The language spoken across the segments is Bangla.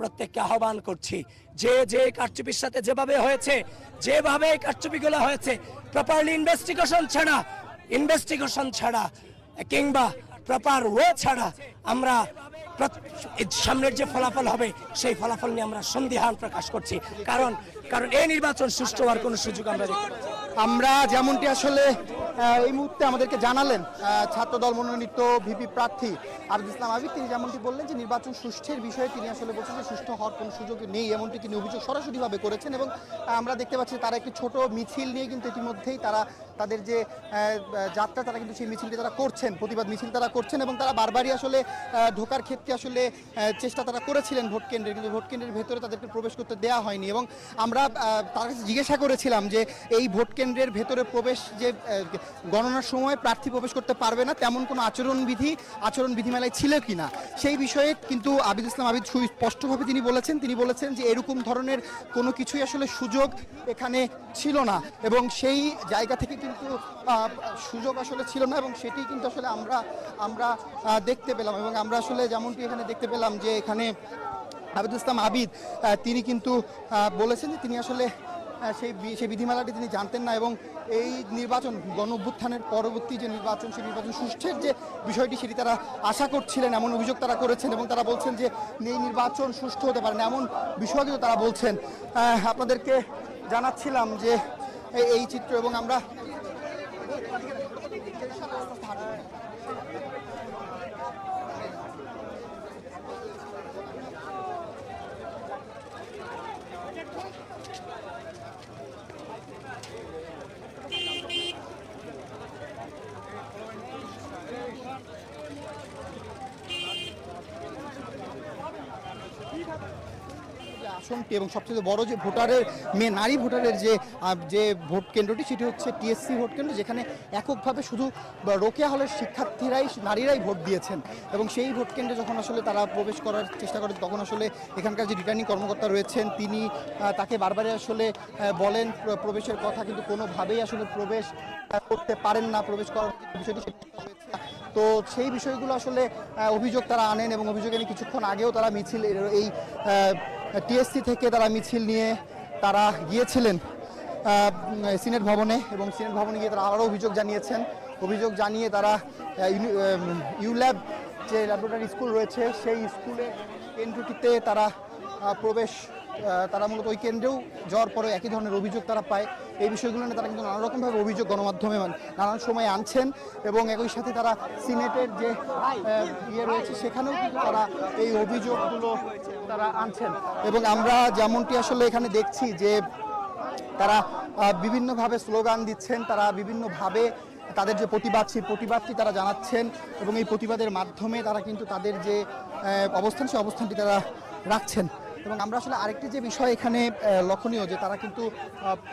প্রত্যেককে আহ্বান করছি যে যে কারচুপির সাথে যেভাবে হয়েছে, যেভাবে কারচুপিগুলো হয়েছে প্রপারলি ইনভেস্টিগেশন ছাড়া ইনভেস্টিগেশন ছাড়া, কিংবা প্রপার ওয়ে ছাড়া আমরা সামনের যে ফলাফল হবে, সেই ফলাফল নিয়ে আমরা সন্দিহান প্রকাশ করছি কারণ কারণ এই নির্বাচন সুষ্ঠু হওয়ার কোনো সুযোগ আমরা দেখতে। আমরা যেমনটি আসলে এই মুহূর্তে আমাদেরকে জানালেন ছাত্র ছাত্রদল মনোনীত ভিপি প্রার্থী আবিদ ইসলাম আবিদ তিনি যেমনটি বললেন যে নির্বাচন সুষ্ঠের বিষয়ে তিনি আসলে বলছেন যে সুষ্ঠু হওয়ার কোনো সুযোগ নেই, এমনটি তিনি অভিযোগ সরাসরিভাবে করেছেন এবং আমরা দেখতে পাচ্ছি তারা একটি ছোট মিছিল নিয়ে কিন্তু ইতিমধ্যেই তারা তাদের যে যাত্রা, তারা কিন্তু সেই মিছিলটি তারা করছেন, প্রতিবাদ মিছিল তারা করছেন এবং তারা বারবারই আসলে ঢোকার ক্ষেত্রে আসলে চেষ্টা তারা করেছিলেন ভোট কেন্দ্রে, কিন্তু ভোট কেন্দ্রের ভেতরে তাদেরকে প্রবেশ করতে দেওয়া হয়নি এবং আমরা তার কাছে জিজ্ঞাসা করেছিলাম যে এই ভোট কেন্দ্রের ভেতরে প্রবেশ যে গণনার সময় প্রার্থী প্রবেশ করতে পারবে না, তেমন কোনো আচরণবিধি আচরণ বিধিমালায় ছিল কিনা? সেই বিষয়ে কিন্তু আবিদ ইসলাম আবিদ সুস্পষ্টভাবে তিনি বলেছেন তিনি বলেছেন যে এরকম ধরনের কোনো কিছুই আসলে সুযোগ এখানে ছিল না এবং সেই জায়গা থেকে কিন্তু সুযোগ আসলে ছিল না এবং সেটি কিন্তু আসলে আমরা আমরা দেখতে পেলাম এবং আমরা আসলে যেমনটি এখানে দেখতে পেলাম যে এখানে আবিদুল ইসলাম আবিদ তিনি কিন্তু বলেছেন যে তিনি আসলে সেই সেই বিধিমালাটি তিনি জানতেন না এবং এই নির্বাচন গণ অভ্যুত্থানের পরবর্তী যে নির্বাচন, সেই নির্বাচন সুষ্ঠের যে বিষয়টি সেটি তারা আশা করছিলেন, এমন অভিযোগ তারা করেছেন এবং তারা বলছেন যে এই নির্বাচন সুষ্ঠু হতে পারে না, এমন বিষয় কিন্তু তারা বলছেন। আপনাদেরকে জানাচ্ছিলাম যে এই চিত্র এবং আমরা আসনটি এবং সবচেয়ে বড় যে ভোটারের, মেয়ে নারী ভোটারের যে যে ভোট কেন্দ্রটি, সেটি হচ্ছে টিএসসি ভোট কেন্দ্র, যেখানে এককভাবে শুধু রোকেয়া হলের শিক্ষার্থীরাই, নারীরাই ভোট দিয়েছেন। এবং সেই ভোট কেন্দ্রে যখন আসলে তারা প্রবেশ করার চেষ্টা করেন তখন আসলে এখানকার যে রিটার্নিং কর্মকর্তা রয়েছেন, তিনি তাকে বারবারই আসলে বলেন প্রবেশের কথা, কিন্তু কোনোভাবেই আসলে প্রবেশ করতে পারেন না, প্রবেশ করার বিষয়টি তো সেই বিষয়গুলো আসলে অভিযোগ তারা আনেন এবং অভিযোগে নিয়ে কিছুক্ষণ আগেও তারা মিছিল, এই টিএসসি থেকে তারা মিছিল নিয়ে তারা গিয়েছিলেন সিনেট ভবনে এবং সিনেট ভবনে গিয়ে তারা আরও অভিযোগ জানিয়েছেন। অভিযোগ জানিয়ে তারা ইউল্যাব যে ল্যাবরেটরি স্কুল রয়েছে, সেই স্কুলে কেন্দ্রটিতে তারা প্রবেশ তারা মূলত ওই কেন্দ্রেও যাওয়ার পরে একই ধরনের অভিযোগ তারা পায়। এই বিষয়গুলো নিয়ে তারা কিন্তু নানা রকমভাবে অভিযোগ গণমাধ্যমে মান- নানান সময় আনছেন এবং একই সাথে তারা সিনেটের যে ইয়ে রয়েছে, সেখানেও কিন্তু তারা এই অভিযোগগুলো তারা আনছেন। এবং আমরা যেমনটি আসলে এখানে দেখছি যে তারা বিভিন্নভাবে স্লোগান দিচ্ছেন, তারা বিভিন্নভাবে তাদের যে প্রতিবাদ, সেই প্রতিবাদটি তারা জানাচ্ছেন এবং এই প্রতিবাদের মাধ্যমে তারা কিন্তু তাদের যে অবস্থান, সেই অবস্থানটি তারা রাখছেন। এবং আমরা আসলে আরেকটি যে বিষয় এখানে লক্ষণীয় যে তারা কিন্তু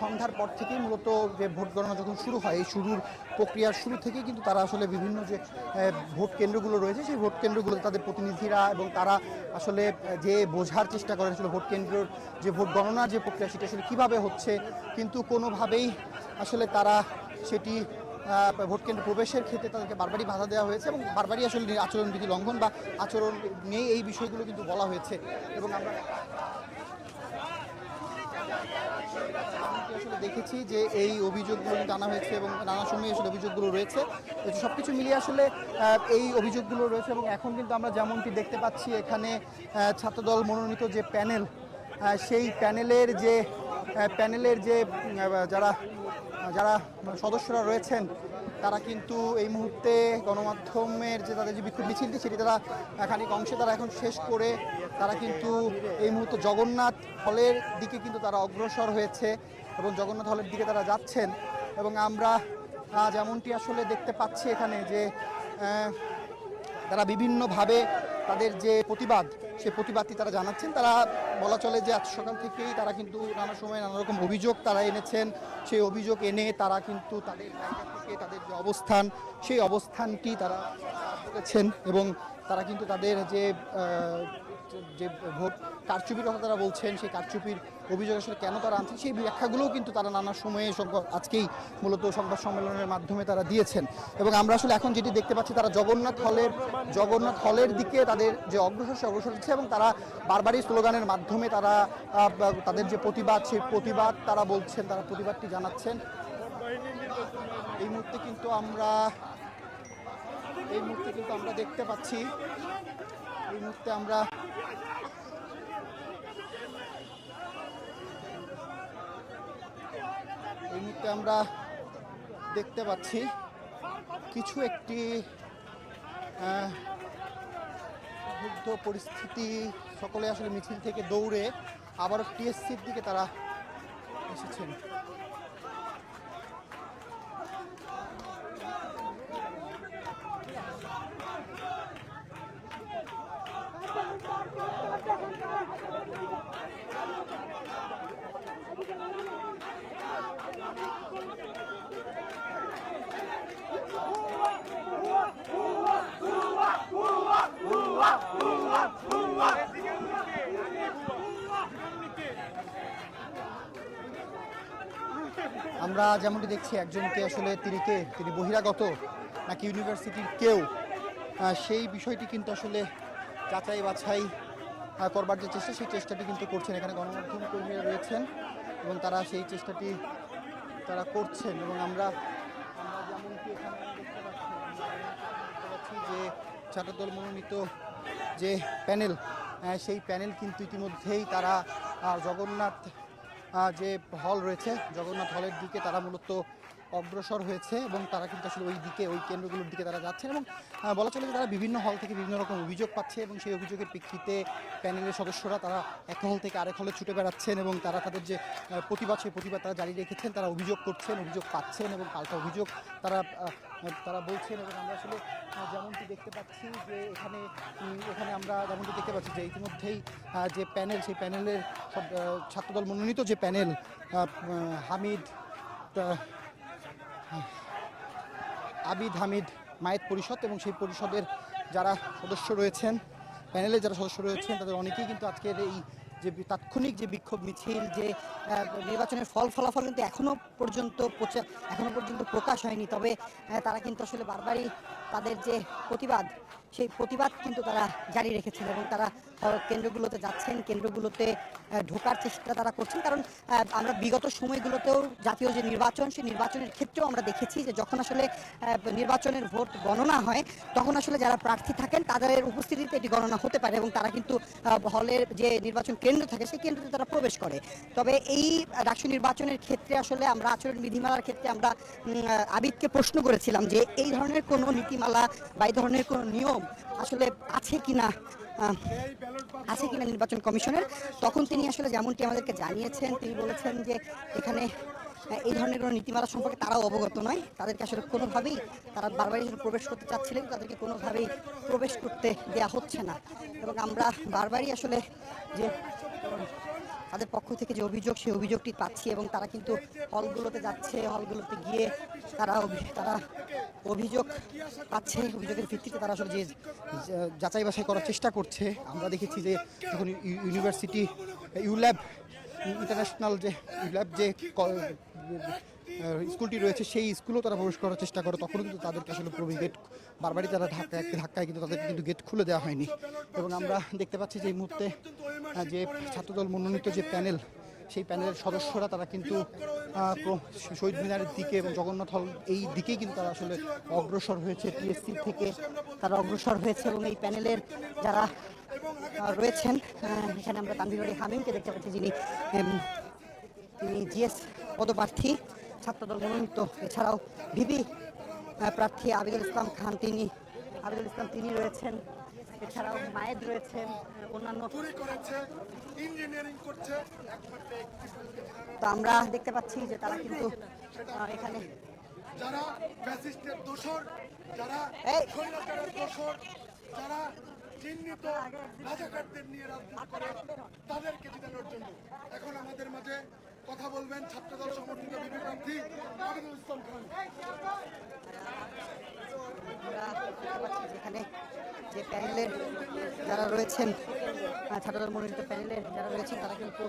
সন্ধ্যার পর থেকেই মূলত যে ভোট গণনা যখন শুরু হয়, এই শুরুর প্রক্রিয়ার শুরু থেকেই কিন্তু তারা আসলে বিভিন্ন যে ভোট কেন্দ্রগুলো রয়েছে, সেই ভোট কেন্দ্রগুলোতে তাদের প্রতিনিধিরা এবং তারা আসলে যে বোঝার চেষ্টা করেন আসলে ভোট কেন্দ্রের যে ভোট গণনার যে প্রক্রিয়া সেটা আসলে কীভাবে হচ্ছে, কিন্তু কোনোভাবেই আসলে তারা সেটি ভোট প্রবেশের ক্ষেত্রে তাদেরকে বারবারই বাধা দেওয়া হয়েছে এবং বারবারই আসলে আচরণবিধি লঙ্ঘন বা আচরণ নেই এই বিষয়গুলো কিন্তু বলা হয়েছে। এবং আমরা আসলে দেখেছি যে এই অভিযোগগুলো কিন্তু আনা হয়েছে এবং নানা সময় আসলে অভিযোগগুলো রয়েছে। সব কিছু মিলিয়ে আসলে এই অভিযোগগুলো রয়েছে এবং এখন কিন্তু আমরা যেমনটি দেখতে পাচ্ছি, এখানে ছাত্রদল মনোনীত যে প্যানেল সেই প্যানেলের যে প্যানেলের যে যারা যারা সদস্যরা রয়েছেন, তারা কিন্তু এই মুহূর্তে গণমাধ্যমের যে তাদের যে বিক্ষোভ মিছিলটি, সেটি তারা খানিক অংশে তারা এখন শেষ করে তারা কিন্তু এই মুহূর্তে জগন্নাথ হলের দিকে কিন্তু তারা অগ্রসর হয়েছে এবং জগন্নাথ হলের দিকে তারা যাচ্ছেন। এবং আমরা যেমনটি আসলে দেখতে পাচ্ছি এখানে যে তারা বিভিন্নভাবে তাদের যে প্রতিবাদ সেই প্রতিবাদটি তারা জানাচ্ছেন। তারা বলা চলে যে আজ সকাল থেকেই তারা কিন্তু নানা সময় নানা রকম অভিযোগ তারা এনেছেন। সেই অভিযোগ এনে তারা কিন্তু তাদের জায়গা থেকে তাদের যে অবস্থান, সেই অবস্থানটি তারা করেছেন এবং তারা কিন্তু তাদের যে যে ভোট কারচুপির কথা তারা বলছেন, সেই কারচুপির অভিযোগ আসলে কেন তারা আনছেন, সেই ব্যাখ্যাগুলোও কিন্তু তারা নানা সময়ে আজকেই মূলত সংবাদ সম্মেলনের মাধ্যমে তারা দিয়েছেন। এবং আমরা আসলে এখন যেটি দেখতে পাচ্ছি, তারা জগন্নাথ হলের জগন্নাথ হলের দিকে তাদের যে অগ্রসর, সে অগ্রসর হচ্ছে এবং তারা বারবারই স্লোগানের মাধ্যমে তারা তাদের যে প্রতিবাদ, সেই প্রতিবাদ তারা বলছেন, তারা প্রতিবাদটি জানাচ্ছেন। এই মুহূর্তে কিন্তু আমরা, এই মুহূর্তে কিন্তু আমরা দেখতে পাচ্ছি এই মুহূর্তে আমরা এই মুহূর্তে আমরা দেখতে পাচ্ছি কিছু একটি যুদ্ধ পরিস্থিতি। সকলে আসলে মিছিল থেকে দৌড়ে আবারও টিএসসির দিকে তারা এসেছেন। আমরা যেমনটি দেখছি, একজনকে আসলে তিনি কে? তিনি বহিরাগত নাকি ইউনিভার্সিটির কেউ? সেই বিষয়টি কিন্তু আসলে যাচাই বাছাই করবার যে চেষ্টা, সেই চেষ্টাটি কিন্তু করছেন। এখানে গণমাধ্যম কর্মীরা রয়েছেন এবং তারা সেই চেষ্টাটি তারা করছেন এবং আমরা আমরা যেমনটি এখানে দেখতে পাচ্ছি যে ছাত্রদল মনোনীত যে প্যানেল সেই প্যানেল কিন্তু ইতিমধ্যেই তারা জগন্নাথ যে হল রয়েছে জগন্নাথ হলের দিকে তারা মূলত অগ্রসর হয়েছে এবং তারা কিন্তু আসলে ওই দিকে, ওই কেন্দ্রগুলোর দিকে তারা যাচ্ছেন এবং বলা চলে যে তারা বিভিন্ন হল থেকে বিভিন্ন রকম অভিযোগ পাচ্ছে এবং সেই অভিযোগের প্রেক্ষিতে প্যানেলের সদস্যরা তারা এক হল থেকে আরেক হলে ছুটে বেড়াচ্ছেন এবং তারা তাদের যে প্রতিবাদ, সেই প্রতিবাদ তারা জারি রেখেছেন, তারা অভিযোগ করছেন, অভিযোগ পাচ্ছেন এবং পাল্টা অভিযোগ তারা তারা বলছেন এবং আমরা আসলে যেমনটি দেখতে পাচ্ছি যে এখানে এখানে আমরা যেমনটি দেখতে পাচ্ছি যে ইতিমধ্যেই যে প্যানেল, সেই প্যানেলের সব ছাত্রদল মনোনীত যে প্যানেল হামিদ আবিদ হামিদ মায়ের পরিষদ এবং সেই পরিষদের যারা সদস্য রয়েছেন প্যানেলে যারা সদস্য রয়েছেন, তাদের অনেকেই কিন্তু আজকের এই যে তাৎক্ষণিক যে বিক্ষোভ মিছিল, যে নির্বাচনের ফল ফলাফল কিন্তু এখনও পর্যন্ত প্রচার এখনও পর্যন্ত প্রকাশ হয়নি। তবে তারা কিন্তু আসলে বারবারই তাদের যে প্রতিবাদ সেই প্রতিবাদ কিন্তু তারা জারি রেখেছেন এবং তারা কেন্দ্রগুলোতে যাচ্ছেন, কেন্দ্রগুলোতে ঢোকার চেষ্টা তারা করছেন। কারণ আমরা বিগত সময়গুলোতেও জাতীয় যে নির্বাচন, সেই নির্বাচনের ক্ষেত্রেও আমরা দেখেছি যে যখন আসলে নির্বাচনের ভোট গণনা হয়, তখন আসলে যারা প্রার্থী থাকেন, তাদের উপস্থিতিতে এটি গণনা হতে পারে এবং তারা কিন্তু হলের যে নির্বাচন কেন্দ্র থাকে, সেই কেন্দ্রতে তারা প্রবেশ করে। তবে এই রাষ্ট্র নির্বাচনের ক্ষেত্রে আসলে আমরা আচরণ বিধিমালার ক্ষেত্রে আমরা আবিদকে প্রশ্ন করেছিলাম যে এই ধরনের কোনো নীতিমালা বা এই ধরনের কোনো নিয়ম আসলে আছে কিনা আছে কিনা নির্বাচন কমিশনের, তখন তিনি আসলে যেমনটি আমাদেরকে জানিয়েছেন, তিনি বলেছেন যে এখানে এই ধরনের কোনো নীতিমালা সম্পর্কে তারাও অবগত নয়। তাদেরকে আসলে কোনোভাবেই তারা বারবারই প্রবেশ করতে চাচ্ছিলেন, তাদেরকে কোনোভাবেই প্রবেশ করতে দেয়া হচ্ছে না। এবং আমরা বারবারই আসলে যে তাদের পক্ষ থেকে যে অভিযোগ, সেই অভিযোগটি পাচ্ছি এবং তারা কিন্তু হলগুলোতে যাচ্ছে, হলগুলোতে গিয়ে তারা তারা অভিযোগ পাচ্ছে, অভিযোগের ভিত্তিতে তারা আসলে যে যাচাই বাছাই করার চেষ্টা করছে। আমরা দেখেছি যে যখন ইউ- ইউনিভার্সিটি, ইউল্যাব, ইন্টারন্যাশনাল যে, ইউল্যাব যে স্কুলটি রয়েছে, সেই স্কুলেও তারা প্রবেশ করার চেষ্টা করে। তখনও কিন্তু তাদেরকে আসলে প্রবেশ গেট বারবারই তারা ধাক্কা, একটি ধাক্কায় কিন্তু তাদেরকে কিন্তু গেট খুলে দেওয়া হয়নি। এবং আমরা দেখতে পাচ্ছি যে এই মুহূর্তে যে ছাত্রদল মনোনীত যে প্যানেল, সেই প্যানেলের সদস্যরা তারা কিন্তু শহীদ মিনারের দিকে এবং জগন্নাথ হল এই দিকেই কিন্তু তারা আসলে অগ্রসর হয়েছে। টিএসসি থেকে তারা অগ্রসর হয়েছে এবং এই প্যানেলের যারা রয়েছেন এখানে আমরা তানভীর হামিমকে দেখতে পাচ্ছি যিনি তিনি জিএস পদপ্রার্থী। ছাত্রদল মনোনীত। এছাড়াও ভিপি প্রার্থী আবিদুল ইসলাম খান তিনি আবিদুল ইসলাম তিনি রয়েছেন। এছাড়াও মায়েদ রয়েছেন অন্যান্য। তো আমরা দেখতে পাচ্ছি যে তারা কিন্তু এখানে যারা ফ্যাসিস্টের দোষর যারা স্বৈরাচারের দোষর যারা চিহ্নিত রাজাকারদের নিয়ে রাজনীতি করে তাদেরকে জিতানোর জন্য। এখন আমাদের মাঝে কথা বলবেন ছাত্রদল সমর্থিত বিপি প্রার্থী যেখানে যে প্যানেলের যারা রয়েছেন ছাত্রদল মনোনীত প্যানেলের যারা রয়েছেন, তারা কিন্তু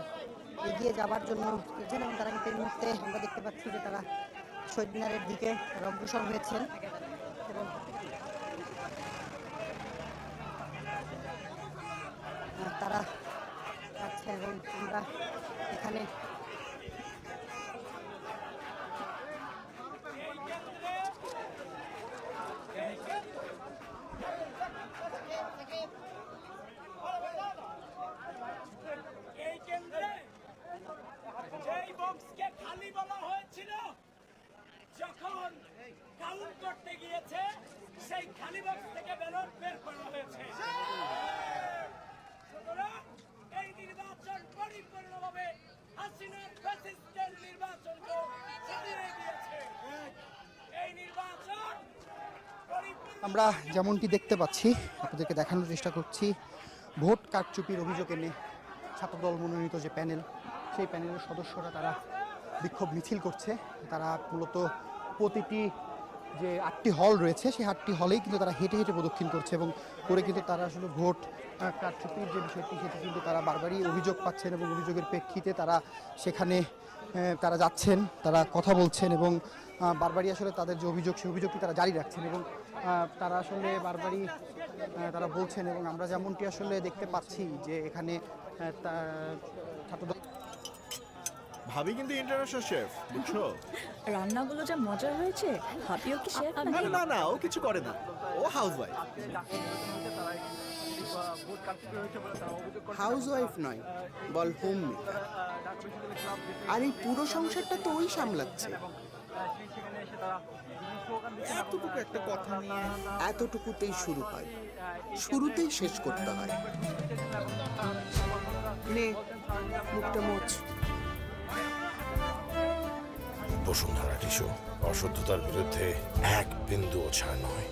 এগিয়ে যাবার জন্য এগিয়ে এবং তারা কিন্তু এই মুহূর্তে আমরা দেখতে পাচ্ছি যে তারা শহীদ মিনারের দিকে অগ্রসর হয়েছেন। এবং তারা যাচ্ছে এবং আমরা এখানে এই কেন্দ্রে যেই বক্সকে খালি বলা হয়েছিল যখন কাউন্ট করতে গিয়েছে সেই খালি বক্স থেকে ব্যালট বের করা হয়েছে। এই নির্বাচন পরিপূর্ণভাবে হাসিনার ফ্যাসিস্টের নির্বাচনকে গিয়েছে এই নির্বাচন আমরা যেমনটি দেখতে পাচ্ছি, আপনাদেরকে দেখানোর চেষ্টা করছি, ভোট কারচুপির অভিযোগ এনে ছাত্রদল মনোনীত যে প্যানেল, সেই প্যানেলের সদস্যরা তারা বিক্ষোভ মিছিল করছে। তারা মূলত প্রতিটি যে আটটি হল রয়েছে, সেই আটটি হলেই কিন্তু তারা হেঁটে হেঁটে প্রদক্ষিণ করছে এবং করে কিন্তু তারা আসলে ভোট কারচুপির যে বিষয়টি, সেটি কিন্তু তারা বারবারই অভিযোগ পাচ্ছেন এবং অভিযোগের প্রেক্ষিতে তারা সেখানে তারা যাচ্ছেন, তারা কথা বলছেন এবং বারবারই আসলে তাদের যে অভিযোগ, সেই অভিযোগটি তারা জারি রাখছেন এবং তারা আসলে বারবারই তারা বলছেন এবং আমরা যেমনটি আসলে দেখতে পাচ্ছি যে এখানে ছাত্রদল ভাবি কিন্তু ইন্টারন্যাশনাল শেফ বুঝছ? রান্নাগুলো যা মজার হয়েছে হাবিও কি শেফ না না না ও কিছু করে না। ও হাউস ওয়াইফ হাউস ওয়াইফ নয় বল হোম আর এই পুরো সংসারটা তো ওই সামলাচ্ছে। এতটুকু একটা কথা নিয়ে এতটুকুতেই শুরু হয়। শুরুতেই শেষ করতে হয়। নে মুখটা মোচ বসুন্ধরা টিস্যু অশুদ্ধতার বিরুদ্ধে এক বিন্দুও ছাড় নয়।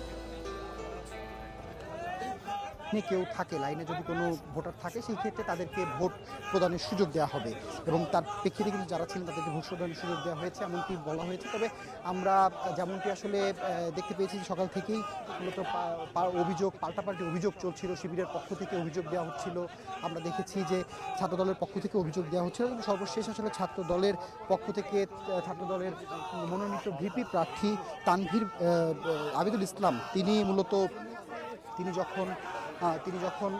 লাইনে কেউ থাকে, লাইনে যদি কোনো ভোটার থাকে, সেই ক্ষেত্রে তাদেরকে ভোট প্রদানের সুযোগ দেওয়া হবে। এবং তার প্রেক্ষিতে কিন্তু যারা ছিলেন, তাদেরকে ভোট প্রদানের সুযোগ দেওয়া হয়েছে, এমনটি বলা হয়েছে। তবে আমরা যেমনটি আসলে দেখতে পেয়েছি সকাল থেকেই মূলত অভিযোগ, পাল্টাপাল্টি অভিযোগ চলছিল, শিবিরের পক্ষ থেকে অভিযোগ দেওয়া হচ্ছিল। আমরা দেখেছি যে ছাত্র দলের পক্ষ থেকে অভিযোগ দেওয়া হচ্ছিল। কিন্তু সর্বশেষ আসলে ছাত্র দলের পক্ষ থেকে ছাত্র দলের মনোনীত ভিপি প্রার্থী তানভীর আবিদুল ইসলাম, তিনি মূলত, তিনি যখন তিনি যখন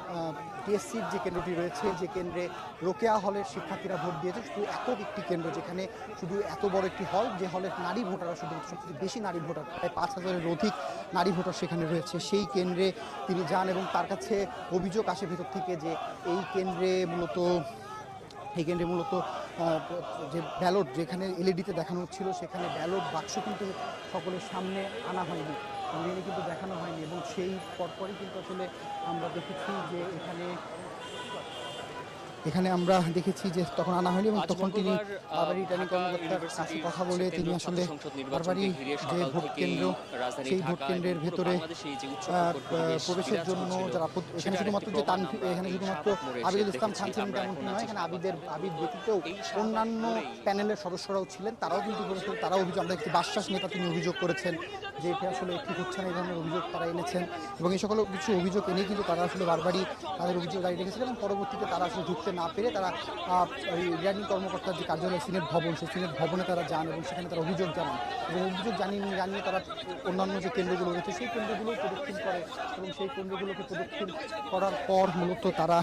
টিএসসির যে কেন্দ্রটি রয়েছে, যে কেন্দ্রে রোকেয়া হলের শিক্ষার্থীরা ভোট দিয়েছে, শুধু একক একটি কেন্দ্র যেখানে শুধু এত বড় একটি হল, যে হলের নারী ভোটাররা শুধু সবচেয়ে বেশি নারী ভোটার, প্রায় পাঁচ হাজারের অধিক নারী ভোটার সেখানে রয়েছে। সেই কেন্দ্রে তিনি যান এবং তার কাছে অভিযোগ আসে ভেতর থেকে যে এই কেন্দ্রে মূলত, এই কেন্দ্রে মূলত যে ব্যালট যেখানে এলইডিতে দেখানো হচ্ছিল, সেখানে ব্যালট বাক্স কিন্তু সকলের সামনে আনা হয়নি। রিনে কিন্তু দেখানো হয়নি এবং সেই পরপরই কিন্তু আসলে আমরা দেখেছি যে এখানে এখানে আমরা দেখেছি যে তখন আনা হয়নি এবং তখন তিনি বারবারই রিটার্নিং কর্মকর্তার কাছে কথা বলে তিনি আসলে বারবারই যে ভোট কেন্দ্র সেই ভোট কেন্দ্রের ভেতরে প্রবেশের জন্য যারা এখানে শুধুমাত্র যে তান এখানে শুধুমাত্র আবিদুল ইসলাম। খান ছিলেন তেমনটি নয় এখানে আবিদের। আবিদ ব্যতীতও অন্যান্য প্যানেলের সদস্যরাও ছিলেন তারাও কিন্তু তারাও অভিযোগ আমরা একটি বাশ্বাস নেতা তিনি অভিযোগ করেছেন যে এটা আসলে ঠিক হচ্ছে না, এই ধরনের অভিযোগ তারা এনেছেন এবং এই সকল কিছু অভিযোগ এনে কিন্তু তারা আসলে বারবারই তাদের অভিযোগ দাঁড়িয়ে রেখেছিলেন এবং পরবর্তীতে তারা আসলে ঢুকতে না পেরে তারা রিটার্নিং কর্মকর্তার যে কার্যালয়, সিনেট ভবন, সেই সিনেট ভবনে তারা যান এবং সেখানে তারা অভিযোগ জানান। এবং অভিযোগ জানিয়ে জানিয়ে তারা অন্যান্য যে কেন্দ্রগুলো রয়েছে, সেই কেন্দ্রগুলো প্রদক্ষিণ করে এবং সেই কেন্দ্রগুলোকে প্রদক্ষিণ করার পর মূলত তারা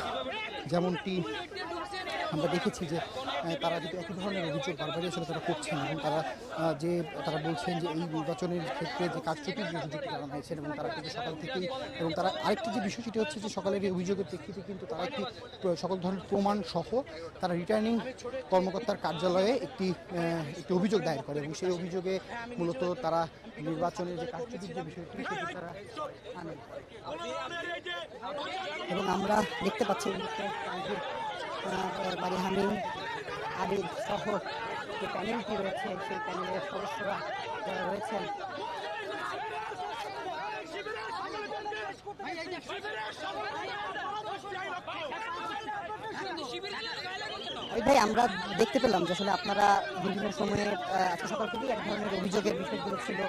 যেমনটি আমরা দেখেছি যে তারা কিন্তু একই ধরনের অভিযোগ বারবারই আসলে তারা করছেন এবং তারা যে, তারা বলছেন যে এই নির্বাচনের ক্ষেত্রে যে যে অভিযোগ জানানো হয়েছে, এবং তারা কিন্তু সকাল থেকেই, এবং তারা আরেকটি যে বিষয় সেটি হচ্ছে যে সকালের এই অভিযোগের প্রেক্ষিতে কিন্তু তারা একটি সকল ধরনের প্রমাণ সহ তারা রিটার্নিং কর্মকর্তার কার্যালয়ে একটি একটি অভিযোগ দায়ের করে, এবং সেই অভিযোগে মূলত তারা নির্বাচনের যে কারচুপির যে বিষয়টি, সেটি তারা আনে এবং আমরা দেখতে পাচ্ছি বাড়ি হামিম আবিদ সহ যে প্যানেলটি রয়েছে, সেই প্যানেলের সদস্যরা যারা রয়েছেন। ভাই, আমরা দেখতে পেলাম যে আসলে আপনারা বিভিন্ন সময়ে আজকে সকাল থেকেই এক ধরনের অভিযোগের বিষয়গুলো ছিল।